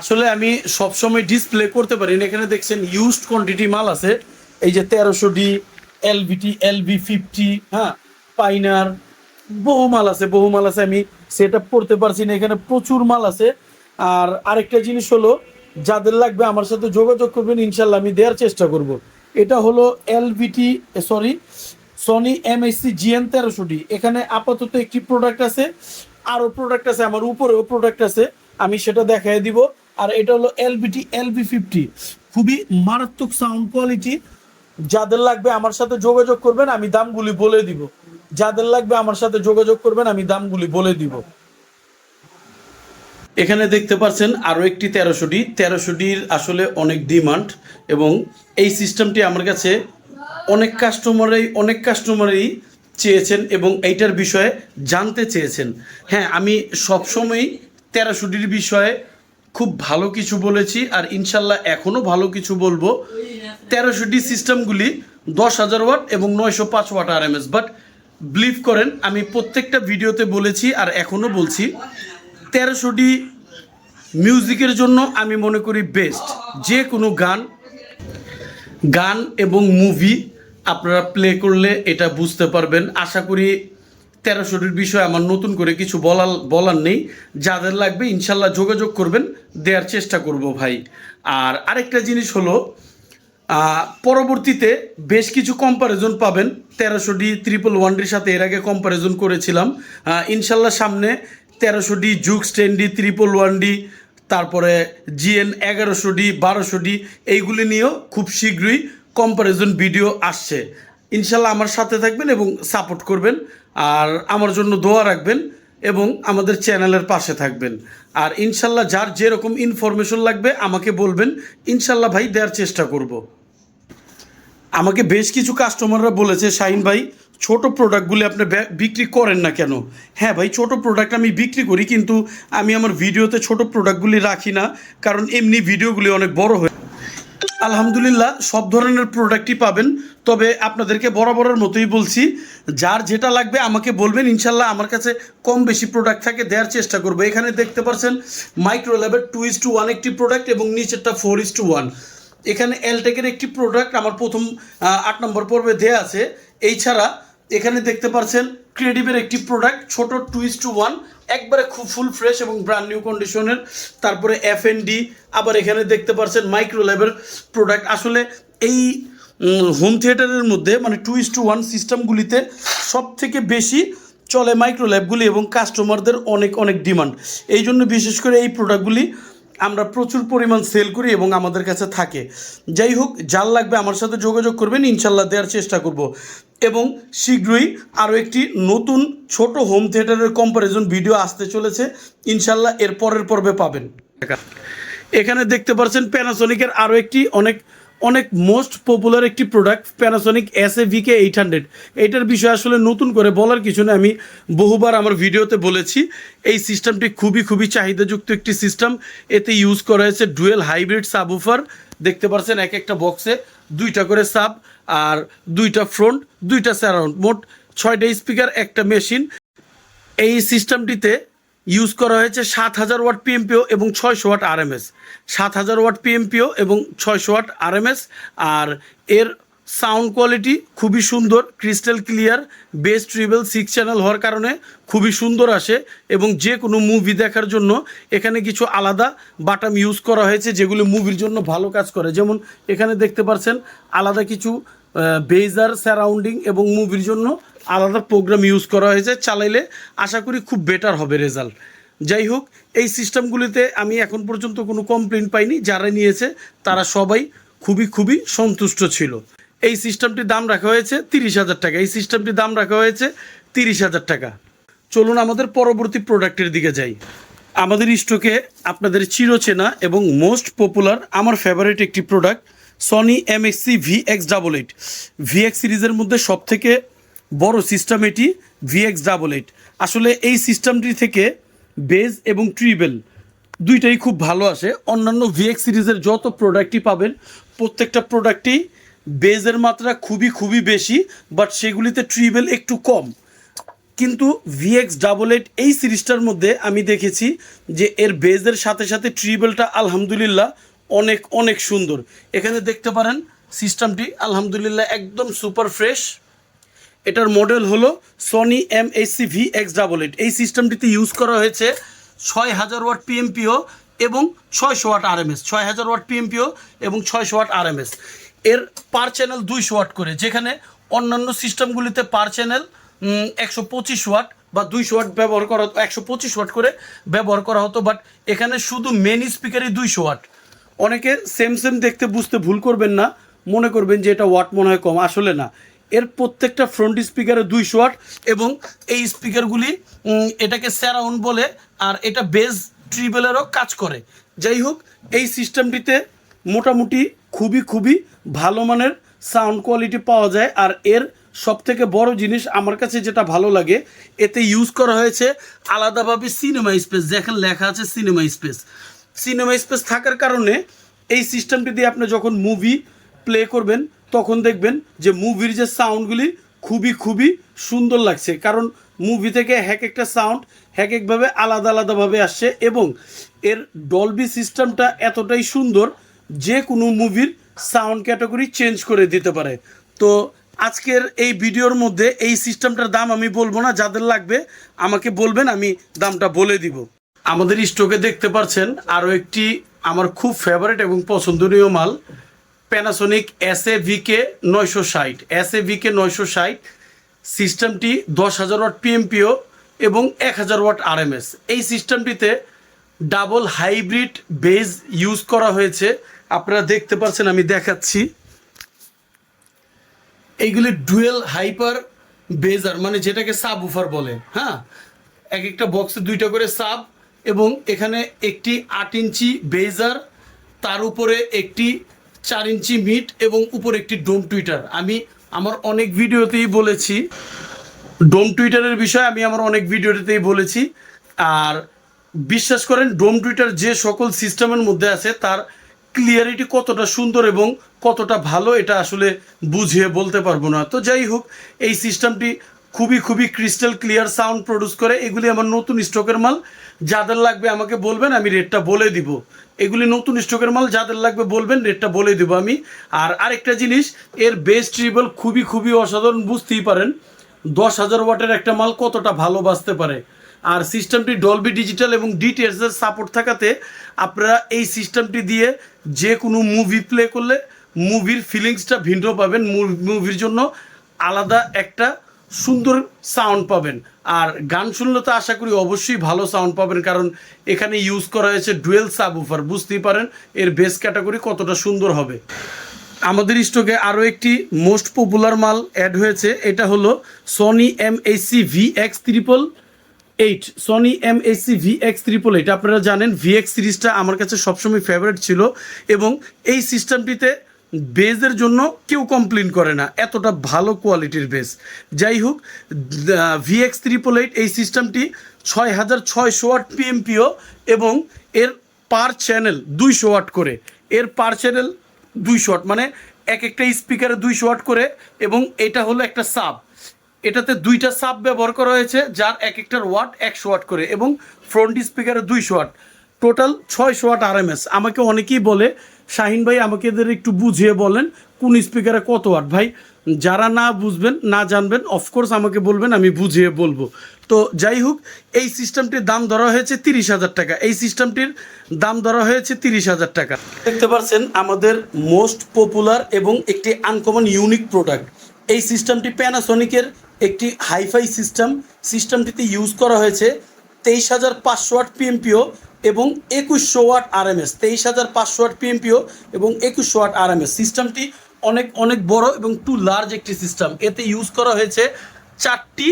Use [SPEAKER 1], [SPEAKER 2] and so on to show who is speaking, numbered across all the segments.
[SPEAKER 1] আসলে আমি সবসময় ডিসপ্লে করতে পারি এখানে দেখছেন ইউজড কোয়ান্টিটি মাল আছে। এই যে তেরোশো ডি এলবিটি এলবি ফিফটি হ্যাঁ পাইনার বহু মাল আছে, বহু মাল আছে আমি সেট আপ করতে পারছি না। এখানে প্রচুর মাল আছে। আর আরেকটা জিনিস হলো, যাদের লাগবে আমার সাথে যোগাযোগ করবেন, ইনশাল্লাহ আমি দেওয়ার চেষ্টা করব। এটা হলো LBT sorry Sony MSC GN তেরোশো ডি এখানে আপাতত একটি প্রোডাক্ট আছে, আরও প্রোডাক্ট আছে, আমার উপরেও প্রোডাক্ট আছে, আমি সেটা দেখাই দিব। আর এটা হলো এলবিটি এলবি ফিফটি। খুবই মারাত্মক সাউন্ড কোয়ালিটি যাদের লাগবে আমার সাথে যোগাযোগ করবেন, আমি দামগুলি বলে দিব। যাদের লাগবে আমার সাথে যোগাযোগ করবেন, আমি দামগুলি বলে দিব। এখানে দেখতে পাচ্ছেন আরও একটি তেরোশোটি। তেরোশোটির আসলে অনেক ডিমান্ড এবং এই সিস্টেমটি আমার কাছে অনেক কাস্টমারই অনেক কাস্টমারই চেয়েছেন এবং এইটার বিষয়ে জানতে চেয়েছেন। হ্যাঁ আমি সবসময়ই তেরোশোটির বিষয়ে খুব ভালো কিছু বলেছি আর ইনশাল্লাহ এখনও ভালো কিছু বলব। তেরোশোটি সিস্টেমগুলি দশ হাজার ওয়াট এবং নয়শো পাঁচ ওয়াট আর বাট বিলিভ করেন, আমি প্রত্যেকটা ভিডিওতে বলেছি আর এখনও বলছি তেরোশোটি মিউজিকের জন্য আমি মনে করি বেস্ট যে কোনো গান গান এবং মুভি আপনারা প্লে করলে এটা বুঝতে পারবেন। আশা করি তেরোশোটির বিষয়ে আমার নতুন করে কিছু বলার বলার নেই। যাদের লাগবে ইনশাল্লাহ যোগাযোগ করবেন, দেওয়ার চেষ্টা করব ভাই। আর আরেকটা জিনিস হলো পরবর্তীতে বেশ কিছু কম্পারিজন পাবেন। তেরোশো ডি ট্রিপল ওয়ানডির সাথে এর আগে কম্পারিজন করেছিলাম। ইনশাল্লাহ সামনে তেরোশো D জুক্স ten D triple one D তারপরে জিএন এগারোশো ডি বারোশো ডি এইগুলি নিয়েও খুব শীঘ্রই কম্পারিজন ভিডিও আসছে। ইনশাল্লাহ আমার সাথে থাকবেন এবং সাপোর্ট করবেন, আর আমার জন্য দোয়া রাখবেন এবং আমাদের চ্যানেলের পাশে থাকবেন। আর ইনশাল্লাহ যার যেরকম ইনফরমেশন লাগবে আমাকে বলবেন, ইনশাল্লাহ ভাই দেওয়ার চেষ্টা করব। আমাকে বেশ কিছু কাস্টমাররা বলেছে, শাহিন ভাই ছোট প্রোডাক্টগুলি আপনি বিক্রি করেন না কেন? হ্যাঁ ভাই, ছোট প্রোডাক্ট আমি বিক্রি করি, কিন্তু আমি আমার ভিডিওতে ছোট প্রোডাক্টগুলি রাখি না, কারণ এমনি ভিডিওগুলি অনেক বড় হয়ে আলহামদুলিল্লাহ, সব ধরনের প্রোডাক্টই পাবেন। তবে আপনাদেরকে বরাবরের মতোই বলছি, যার যেটা লাগবে আমাকে বলবেন, ইনশাল্লাহ আমার কাছে কম বেশি প্রোডাক্ট থাকে, দেওয়ার চেষ্টা করব। এখানে দেখতে পাচ্ছেন মাইক্রো ল্যাবের টু ইস টু ওয়ান একটি প্রোডাক্ট এবং নিচেরটা ফোর ইস টু ওয়ান এখানে এলটেকের একটি প্রোডাক্ট আমার প্রথম আট নম্বর পর্বে দেয়া আছে। এই ছাড়া এখানে দেখতে পাচ্ছেন ক্রিয়েটিভের একটি প্রোডাক্ট ছোট টু ইস টু ওয়ান একবারে খুব ফুল ফ্রেশ এবং ব্র্যান্ড নিউ কন্ডিশনের তারপরে এফ এন ডি আবার এখানে দেখতে পাচ্ছেন মাইক্রো ল্যাবের প্রোডাক্ট আসলে এই হোম থিয়েটারের মধ্যে মানে টু ইস টু ওয়ান সিস্টেমগুলিতে সব থেকে বেশি চলে মাইক্রো ল্যাবগুলি এবং কাস্টমারদের অনেক অনেক ডিমান্ড এই জন্য বিশেষ করে এই প্রোডাক্টগুলি আমরা প্রচুর পরিমাণ সেল করি এবং আমাদের কাছে থাকে। যাই হোক, যার লাগবে আমার সাথে যোগাযোগ করবেন, ইনশাল্লাহ দেওয়ার চেষ্টা করব। এবং শীঘ্রই আরও একটি নতুন ছোট হোম থিয়েটারের কম্পারিজন ভিডিও আসতে চলেছে। ইনশাল্লাহ এর পরের পর্বে পাবেন। এখানে দেখতে পাচ্ছেন প্যানাসোনিকের আরও একটি অনেক অনেক মোস্ট পপুলার একটি product Panasonic S A VK eight hundred এইটার বিষয়ে আসলে নতুন করে বলার কিছু না আমি বহুবার আমার ভিডিওতে বলেছি, এই সিস্টেমটি খুবই খুবই চাহিদাযুক্ত একটি সিস্টেম এতে ইউজ করা হয়েছে ডুয়েল হাইব্রিড সাবউফার দেখতে পাচ্ছেন এক একটা বক্সে দুইটা করে সাব আর দুইটা ফ্রন্ট, দুইটা স্যারাউন্ড মোট ছয়টা স্পিকার, একটা মেশিন। এই সিস্টেমটিতে ইউজ করা হয়েছে সাত হাজার ওয়াট পিএমপিও এবং ছয়শো ওয়াট আরএমএস। সাত হাজার ওয়াট পিএমপিও এবং ছয়শো ওয়াট আরএমএস। আর এর সাউন্ড কোয়ালিটি খুবই সুন্দর, crystal clear, bass treble six channel হওয়ার কারণে খুবই সুন্দর আসে এবং যে কোনো মুভি দেখার জন্য এখানে কিছু আলাদা বাটাম ইউজ করা হয়েছে যেগুলো মুভির জন্য ভালো কাজ করে। যেমন এখানে দেখতে পাচ্ছেন আলাদা কিছু বেজার সারাউন্ডিং এবং মুভির জন্য আলাদা প্রোগ্রাম ইউজ করা হয়েছে। চালাইলে আশা করি খুব বেটার হবে রেজাল্ট যাই হোক, এই সিস্টেমগুলিতে আমি এখন পর্যন্ত কোনো কমপ্লেন পাইনি। যারা নিয়েছে, তারা সবাই খুবই খুবই সন্তুষ্ট ছিল। এই সিস্টেমটির দাম রাখা হয়েছে তিরিশ হাজার টাকা। এই সিস্টেমটির দাম রাখা হয়েছে তিরিশ হাজার টাকা। চলুন আমাদের পরবর্তী প্রোডাক্টের দিকে যাই। আমাদের স্টকে আপনাদের চিরচেনা এবং মোস্ট পপুলার, আমার ফেভারিট একটি product Sony এমএক্সি V X double eight VX সিরিজের মধ্যে সবথেকে বড় সিস্টেম এটি ভিএক্স ডাবল এইট আসলে এই সিস্টেমটি থেকে বেজ এবং ট্রিবেল দুইটাই খুব ভালো আসে। অন্যান্য ভিএক্স সিরিজের যত প্রোডাক্টই পাবেন, প্রত্যেকটা প্রোডাক্টই বেজের মাত্রা খুবই খুবই বেশি বাট সেগুলিতে ট্রিবেল একটু কম। কিন্তু ভিএক্স ডাবল এইট এই সিরিজটার মধ্যে আমি দেখেছি যে এর বেজের সাথে সাথে ট্রিবেলটা আলহামদুলিল্লাহ অনেক অনেক সুন্দর। এখানে দেখতে পারেন সিস্টেমটি আলহামদুলিল্লাহ একদম সুপার ফ্রেশ এটার মডেল হলো Sony M SC V X double eight এই সিস্টেমটিতে ইউজ করা হয়েছে ছয় হাজার ওয়াট পিএমপিও এবং ছয়শো ওয়াট আরএমএস ছয় হাজার ওয়াট পিএমপিও এবং ছয়শো ওয়াট আরএমএস এর পার চ্যানেল দুইশো ওয়াট করে, যেখানে অন্যান্য সিস্টেমগুলিতে পার চ্যানেল একশো পঁচিশ ওয়াট বা দুইশো ওয়াট ব্যবহার করা হতো, একশো পঁচিশ ওয়াট করে ব্যবহার করা হতো বাট এখানে শুধু মেন স্পিকারই দুইশো ওয়াট। অনেকে সেম সেম দেখতে বুঝতে ভুল করবেন না, মনে করবেন যে এটা ওয়াট মনে হয় কম, আসলে না। এর প্রত্যেকটা ফ্রন্ট স্পিকারে দুইশো ওয়াট এবং এই স্পিকারগুলি এটাকে স্যারাউন্ড বলে, আর এটা বেজ ট্রিবেলেরও কাজ করে। যাই হোক, এই সিস্টেমটিতে মোটামুটি খুবই খুবই ভালো মানের সাউন্ড কোয়ালিটি পাওয়া যায়। আর এর সব থেকে বড় জিনিস আমার কাছে যেটা ভালো লাগে, এতে ইউজ করা হয়েছে আলাদাভাবে সিনেমা স্পেস যেখানে লেখা আছে সিনেমা স্পেস সিনেমা স্পেস থাকার কারণে এই সিস্টেমটি দিয়ে আপনি যখন মুভি প্লে করবেন, তখন দেখবেন যে মুভির যে সাউন্ডগুলি খুবই খুবই সুন্দর লাগছে। কারণ মুভি থেকে হ্যাক একটা সাউন্ড হ্যাক একভাবে আলাদা আলাদাভাবে আসছে এবং এর ডলবি সিস্টেমটা এতটাই সুন্দর যে কোনো মুভির সাউন্ড ক্যাটাগরি চেঞ্জ করে দিতে পারে। তো আজকের এই ভিডিওর মধ্যে এই সিস্টেমটার দাম আমি বলব না, যাদের লাগবে আমাকে বলবেন, আমি দামটা বলে দিব। আমাদের স্টকে দেখতে পাচ্ছেন আরও একটি আমার খুব ফেভারিট এবং পছন্দনীয় মাল প্যানাসোনিক এস এ ভিকে নয়শো ষাট। এস এ ভিকে নয়শো ষাট সিস্টেমটি দশ হাজার ওয়াট পিএমপিও এবং এক হাজার ওয়াট আরএমএস এই সিস্টেমটিতে ডাবল হাইব্রিড বেজ ইউজ করা হয়েছে। আপনারা দেখতে পাচ্ছেন, আমি দেখাচ্ছি। এইগুলি ডুয়েল হাইপার বেজার মানে যেটাকে সাব উফার বলে হ্যাঁ? এক একটা বক্সে দুইটা করে সাব এবং এখানে একটি আট ইঞ্চি বেজার, তার উপরে একটি চার ইঞ্চি মিট এবং উপরে একটি ডোম টুইটার। আমি আমার অনেক ভিডিওতেই বলেছি, ডোম টুইটারের বিষয়ে আমি আমার অনেক ভিডিওতেই বলেছি। আর বিশ্বাস করেন, ডোম টুইটার যে সকল সিস্টেমের মধ্যে আছে, তার ক্লিয়ারিটি কতটা সুন্দর এবং কতটা ভালো এটা আসলে বুঝিয়ে বলতে পারব না। তো যাই হোক, এই সিস্টেমটি খুবই খুবই ক্রিস্টাল ক্লিয়ার সাউন্ড প্রডিউস করে। এগুলি আমার নতুন স্টকের মাল। যাদের লাগবে আমাকে বলবেন, আমি রেটটা বলে দিব। এগুলি নতুন স্টকের মাল, যাদের লাগবে বলবেন রেটটা বলে দিব আমি। আর আরেকটা জিনিস, এর বেস্ট ট্রিবল খুবই খুবই অসাধারণ, বুঝতেই পারেন। দশ হাজার ওয়াটের একটা মাল কতটা ভালো বাঁচতে পারে। আর সিস্টেমটি ডলবি ডিজিটাল এবং ডিটিএসের সাপোর্ট থাকাতে আপনারা এই সিস্টেমটি দিয়ে যে কোনো মুভি প্লে করলে মুভির ফিলিংসটা ভিন্ন পাবেন। মুভির জন্য আলাদা একটা সুন্দর সাউন্ড পাবেন। আর গান শুনলে তো আশা করি অবশ্যই ভালো সাউন্ড পাবেন, কারণ এখানে ইউজ করা হয়েছে ডুয়েল সাবউফার বুঝতেই পারেন এর বেস ক্যাটাগরি কতটা সুন্দর হবে। আমাদের স্টকে আরও একটি মোস্ট পপুলার মাল অ্যাড হয়েছে। এটা হলো Sony M HC V X triple eight Sony M HC V X triple eight আপনারা জানেন ভিএক্স সিরিজটা আমার কাছে সবসময় ফেভারিট ছিল এবং এই সিস্টেমটিতে বেজের জন্য কেউ কমপ্লেন করে না, এতটা ভালো কোয়ালিটির বেজ যাই হোক ভিএক্স ত্রিপল এইট এই সিস্টেমটি ছয় হাজার ছয়শো ওয়াট পিএমপিও এবং এর পার চ্যানেল দুইশো ওয়াট করে। এর পার চ্যানেল দুইশো ওয়াট মানে এক একটা স্পিকারে দুইশো ওয়াট করে এবং এটা হলো একটা সাব এটাতে দুইটা সাব ব্যবহার করা হয়েছে, যার এক একটার ওয়াট একশো ওয়াট করে এবং ফ্রন্ট স্পিকারে দুইশো ওয়াট। টোটাল ছয়শো ওয়াট আরএমএস আমাকে অনেকেই বলে, শাহিন ভাই, আমাকে এদের একটু বুঝিয়ে বলেন, কোন স্পিকারে কত ওয়াট? ভাই, যারা না বুঝবেন, না জানবেন অফকোর্স আমাকে বলবেন, আমি বুঝিয়ে বলব। তো যাই হোক, এই সিস্টেমটির দাম ধরা হয়েছে তিরিশ হাজার টাকা। এই সিস্টেমটির দাম ধরা হয়েছে তিরিশ হাজার টাকা। দেখতে পাচ্ছেন আমাদের মোস্ট পপুলার এবং একটি আনকমন ইউনিক প্রোডাক্ট এই সিস্টেমটি প্যানাসনিকের একটি হাইফাই সিস্টেম, সিস্টেমটিতে ইউজ করা হয়েছে তেইশ হাজার পাঁচশো ওয়াট পিএমপিও এবং একুশশো ওয়াট আরএমএস, তেইশ হাজার পাঁচশো ওয়াট পিএমপিও এবং একুশশো ওয়াট আরএমএস। সিস্টেমটি অনেক অনেক বড় এবং টু লার্জ একটি সিস্টেম। এতে ইউজ করা হয়েছে চারটি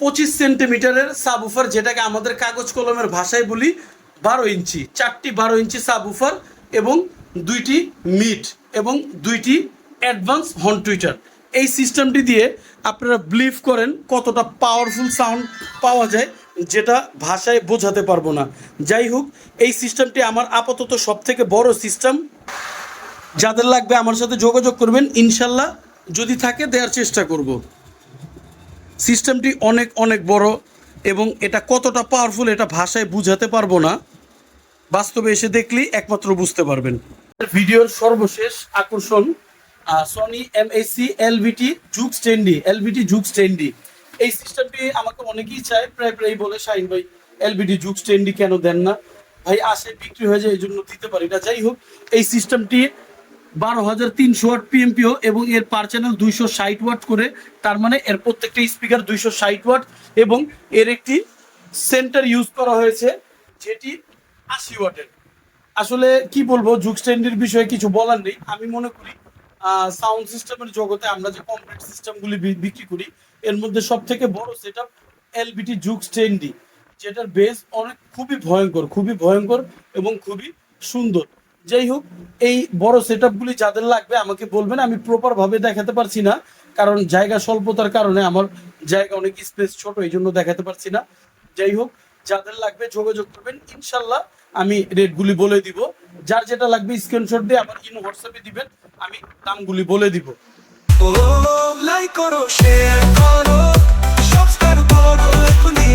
[SPEAKER 1] পঁচিশ সেন্টিমিটারের সাবউফার, যেটাকে আমাদের কাগজ কলমের ভাষায় বলি বারো ইঞ্চি। চারটি বারো ইঞ্চি সাবউফার এবং দুইটি মিড এবং দুইটি অ্যাডভান্স হর্ন টুইটার। এই সিস্টেমটি দিয়ে আপনারা বিলিভ করেন কতটা পাওয়ারফুল সাউন্ড পাওয়া যায়, যেটা ভাষায় বোঝাতে পারব না। যাই হোক, এই সিস্টেমটি আমার আপাতত সব থেকে বড় সিস্টেম যাদের লাগবে আমার সাথে যোগাযোগ করবেন, ইনশাল্লাহ যদি থাকে দেওয়ার চেষ্টা করব। সিস্টেমটি অনেক অনেক বড় এবং এটা কতটা পাওয়ারফুল এটা ভাষায় বুঝাতে পারব না। বাস্তবে এসে দেখলেই একমাত্র বুঝতে পারবেন। ভিডিওর সর্বশেষ আকর্ষণ সনি এম এসি এলবিটি জুক স্ট্যান্ডি এলবিটি জুক স্ট্যান্ডি এই সিস্টেমটি আমাকে অনেকেই চায়, প্রায় প্রায় বলে শাইন ভাই এলবিটি জুক স্ট্যান্ডি কেন দেন না? ভাই, আসে, বিক্রি হয়ে যায় এই জন্য দিতে পারি না। যাই হোক, এই সিস্টেমটি বারো হাজার তিনশো ওয়াট পিএমপিও এবং এর পার চ্যানেল দুইশো ষাট ওয়াট করে, তার মানে এর প্রত্যেকটা স্পিকার দুইশো ষাট ওয়াট এবং এর একটি সেন্টার ইউজ করা হয়েছে, যেটি আশি ওয়াটের। আসলে কি বলব যুগ স্ট্যান্ডের বিষয়ে কিছু বলার নেই। আমি মনে করি সাউন্ড সিস্টেমের জগতে আমরা যে কমপ্লিট সিস্টেমগুলি বিক্রি করি, এর মধ্যে সব থেকে বড় সেট আপ এলবিটি যুগ স্ট্যান্ডি যেটার বেস অনেক খুবই ভয়ঙ্কর খুবই ভয়ঙ্কর এবং খুবই সুন্দর। যাই হোক, এই বড় সেট আপগুলি যাদের লাগবে আমাকে বলবেন, আমি প্রপার ভাবে দেখাতে পারছি না, কারণ জায়গা স্বল্পতার কারণে আমার জায়গা অনেক স্পেস ছোট এই জন্য দেখাতে পারছি না। যাই হোক, যাদের লাগবে যোগাযোগ করবেন, ইনশাল্লাহ আমি রেটগুলি বলে দিব। যার যেটা লাগবে স্ক্রিনশট দিয়ে আবার ইমো হোয়াটসঅ্যাপে দিবেন, আমি দামগুলি বলে দিব।
[SPEAKER 2] লাইক করো শেয়ার করো সাবস্ক্রাইব করো এখনই।